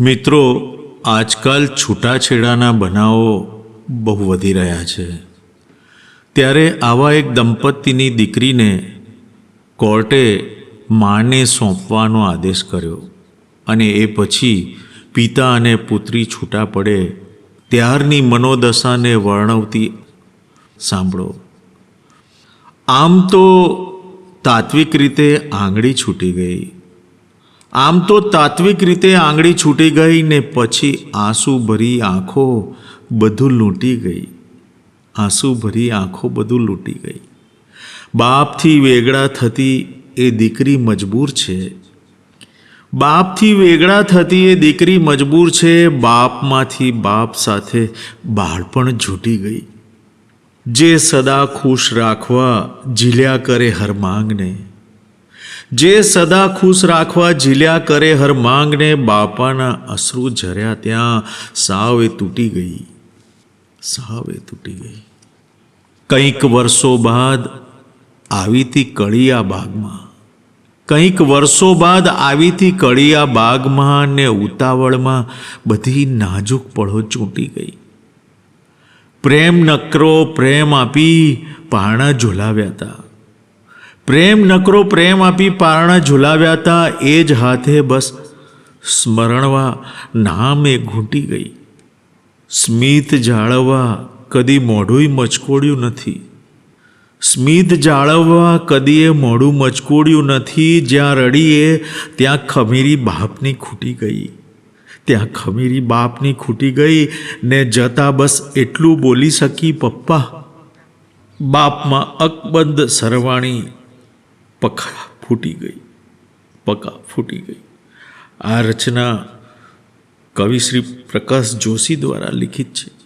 મિત્રો, આજકાલ છૂટાછેડાના બનાવો બહુ વધી રહ્યા છે. ત્યારે આવા એક દંપતીની દીકરીને કોર્ટે માને સોંપવાનો આદેશ કર્યો અને એ પછી પિતા અને પુત્રી છૂટા પડે ત્યારની મનોદશાને વર્ણવતી સાંભળો. આમ તો તાત્વિક રીતે આંગળી છૂટી ગઈ. આમ તો તાત્વિક રીતે આંગળી છૂટી ગઈ ને પછી આંસુ ભરી આંખો બધું લૂંટી ગઈ. આંસુ ભરી આંખો બધું લૂંટી ગઈ. બાપથી વેગળા થતી એ દીકરી મજબૂર છે. બાપથી વેગળા થતી એ દીકરી મજબૂર છે. બાપમાંથી બાપ સાથે બાળપણ છૂટી ગઈ. જે સદા ખુશ રાખવા ઝીલ્યા કરે હર માંગને. જે સદા ખુશ રાખવા ઝીલ્યા કરે હર માંગને બાપાના અશ્રુ ઝર્યા ત્યાં સાવે તૂટી ગઈ. સાવે તૂટી ગઈ. કંઈક વર્ષો બાદ આવીતી કળિયા બાગમાં. કંઈક વર્ષો બાદ આવીતી કળિયા બાગમાં ને ઉતાવળમાં બધી નાજુક પળો ચૂંટી ગઈ. પ્રેમ નકરો પ્રેમ આપી પાણા ઝોલાવ્યા હતા પ્રેમ નકરો પ્રેમ આપી પારણા ઝુલાવ્યા હતા એ જ હાથે બસ સ્મરણવા નામ એ ઘૂંટી ગઈ. સ્મિત જાળવવા કદી મોઢુંય મચકોડ્યું નથી. સ્મિત જાળવવા કદીએ મોઢું મચકોડ્યું નથી, જ્યાં રડીએ ત્યાં ખમીરી બાપની ખૂટી ગઈ. ત્યાં ખમીરી બાપની ખૂટી ગઈ ને જતા બસ એટલું બોલી શકી પપ્પા, બાપમાં અકબંધ સરવાણી પખા ફૂટી ગઈ. પકા ફૂટી ગઈ. આ રચના કવિ શ્રી પ્રકાશ જોશી દ્વારા લિખિત છે.